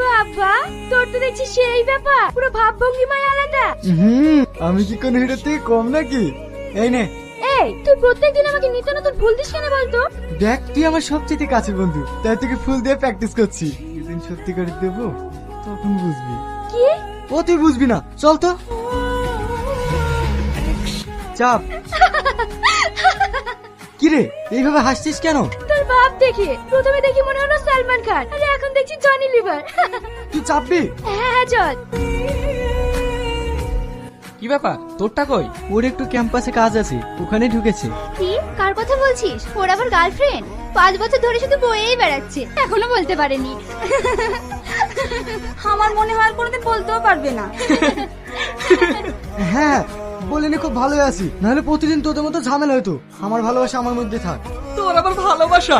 বাবা তোর তো দেখছি সেই ব্যাপার। পুরো ভাব ভঙ্গিমায় আলাদা। হুম আমি কি কোনো হিরোর থেকে কম নাকি? এই নে। এই তুই প্রত্যেকদিন আমাকে নিত্য নতুন ফুল দিস কেন বলতো? দেখ তুই আমার সবচেয়ে কাছের বন্ধু তাই তোকে ফুল দিয়ে প্র্যাকটিস করছি। যেদিন সত্যি করে দেবো তখন বুঝবি। কি? ও তুই বুঝবি না। চল তো। চাপ। কিরে এইভাবে হাসছিস কেন? তোর ভাব দেখে। প্রথমে দেখি মনে হলো সালমান খান আর এখন দেখছি জনি লিভার। তুই চাপবি? হ্যাঁ চল। কি ব্যাপার? তোরটা কই? ওর একটু ক্যাম্পাসে কাজ আছে ওখানে ঢুকেছে। কি? কার কথা বলছিস? ওর আবার গার্লফ্রেন্ড? পাঁচ বছর ধরে শুধু বয়েই বেড়াচ্ছে। এখনও বলতে পারেনি। আমার মনে হয় আর কোনোদিন বলতেও পারবে না। হ্যাঁ বলিনি খুব ভালোই আছি। নাহলে প্রতিদিন তোদের মতো ঝামেলা হতো আমার ভালোবাসা আমার মধ্যে থাক। তোর আবার ভালোবাসা?